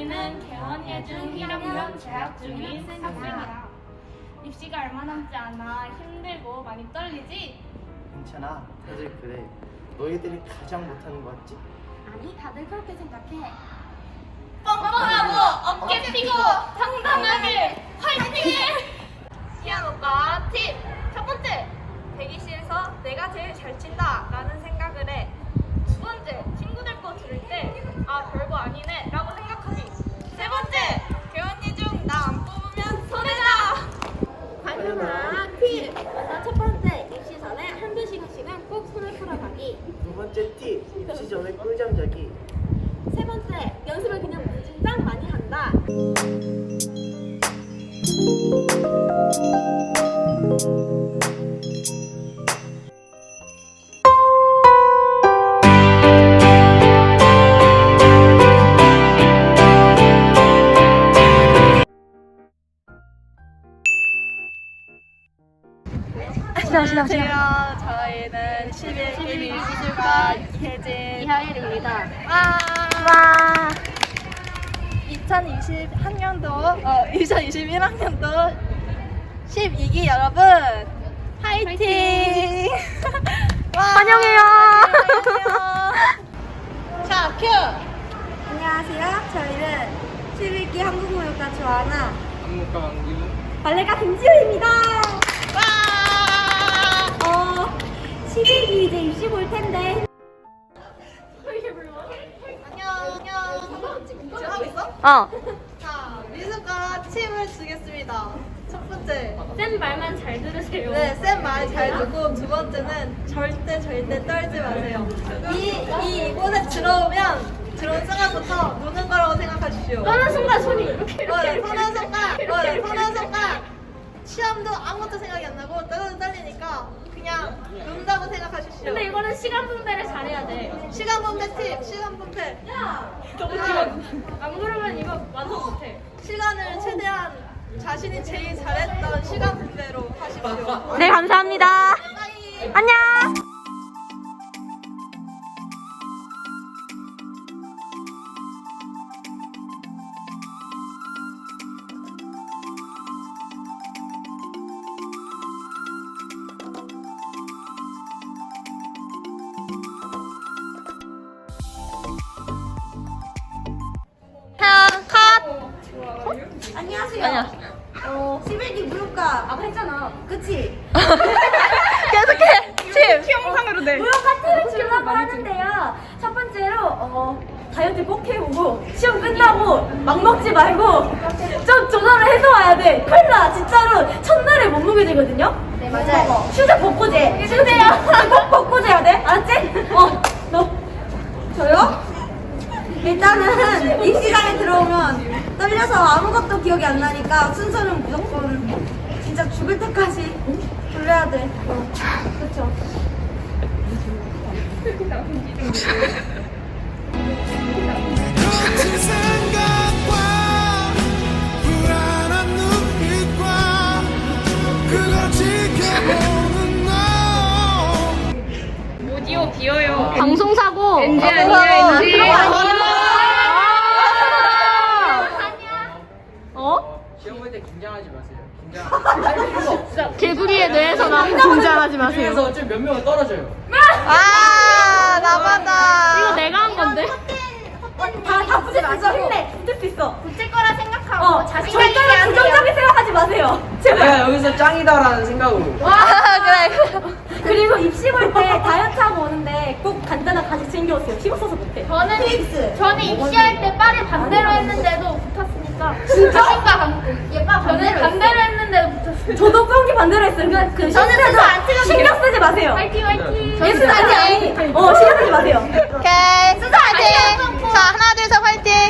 예중 1학년 재학 중인 학생이라 입시가 얼마 남지 않아 힘들고 많이 떨리지? 괜찮아. 다들 그래. 너희들이 가장 못하는 거 같지? 아니 다들 그렇게 생각해. 뻥뻥하고 어깨 펴고 당당하게 화이팅! 피아노과 팁! 첫 번째, 대기실에서 내가 제일 잘 친다 라는 생각을 해. 두 번째, 친구들 거 들을 때, 아, 별거 아니네 라고 생각하기. 세 번째, 교원이 중 나 안 뽑으면 손해다! 당연하 팁. 먼저 첫 번째 입시 전에 한두 시간씩은 꼭 손을 풀어가기. 두 번째 팁. 입시 전에 꿀잠 자기. 세 번째 연습을 그냥 무진장 많이 한다. 안녕하세요. 저희는 11일 미술과 이혜진. 이하일입니다. 와! 2020학년도, 어, 2021학년도 12기 여러분, 화이팅! 환영해요! 자, 큐! 안녕하세요. 저희는 11기 한국무용과 조아나 안무과 왕기무. 발레가 김지우입니다. 와! 어 11기 이제 입시 볼 텐데 안녕, 안녕. 지금 하고 있어? 어. 자, 미술과 팁을 주겠습니다. 첫 번째. 쌤 말만 잘 들으세요. 네, 쌤말잘 듣고 두 번째는 절대 절대 떨지 마세요. 이, 이 이곳에 들어오면 들어온 순간부터 노는 거라고 생각하십시오. 떠는 순간 손이 이렇게 이렇게 네, 이렇게 순간, 이렇게, 네, 이렇게, 시험도 아무것도 생각이 안 나고 떨어도 떨리니까 그냥 논다고 생각하십시오. 근데 이거는 시간 분배를 잘해야 돼. 시간 분배 팁, 시간 분배. 너무 시간. 안 그러면 이거 완성 못해. 시간을 최대한 자신이 제일 잘했던 시간 분배로 하십시오. 네, 감사합니다. 빠이. 안녕. 아니야. 어 11기 무용과 아까 했잖아. 그치? 계속해. 팁. 영상으로 내. 무용과 팁을 주려고 하는데요. 첫 번째로 어 다이어트 꼭 해보고 시험 끝나고 막 먹지 말고 좀 조절을 해서 와야 돼. 큰일 나 진짜로 첫날에 몸무게 되거든요. 네 맞아요. 휴대 벗고 재. 휴대요. 꼭 벗고 재야 돼. 알았지? 어. 너 저요? 일단은 입시장에 들어오면 떨려서 아무것도 기억이 안 나니까 순서는 무조건 진짜 죽을 때까지 돌려야 돼. 어. 그렇죠. 너 오디오 비어요. 방송사고. 엔지 아니야, 엔지. 어? 시험 볼 때 긴장하지 마세요. 긴장. 개구리에 대해서는 긴장하지 마세요. 그래서 어차피 몇 명은 떨어져요. 아. 이거 내가 한 건데? 다, 다 붙일 수 있어. 힘내. 붙일 수 있어. 붙일 거라 생각하고 어, 자신감 있게 절대로 하세요. 부정적인 생각하지 마세요. 제발. 내가 여기서 짱이다라는 생각으로. 그래. 그리고 입시 볼 때 다이어트하고 오는데 꼭 간단한 간식 챙겨오세요. 힘 없어서 못해. 저는. 저는 입시할 때 빠를 반대로 했는데도 붙었으 니까 진짜 얘빠 저는 반대로 했는데도 붙었어요. 저도 뿅기 반대로 했어요. 그러니까 그 저는 신경 순서 안 찍었는데. 신경 쓰지 마세요. 화이팅 화이팅. 예스 아니 아니. 어 신경 쓰지 마세요. 오케이. 순서 화이팅! 자, 하나, 둘, 셋, 화이팅! 하나, 둘, 셋, 화이팅!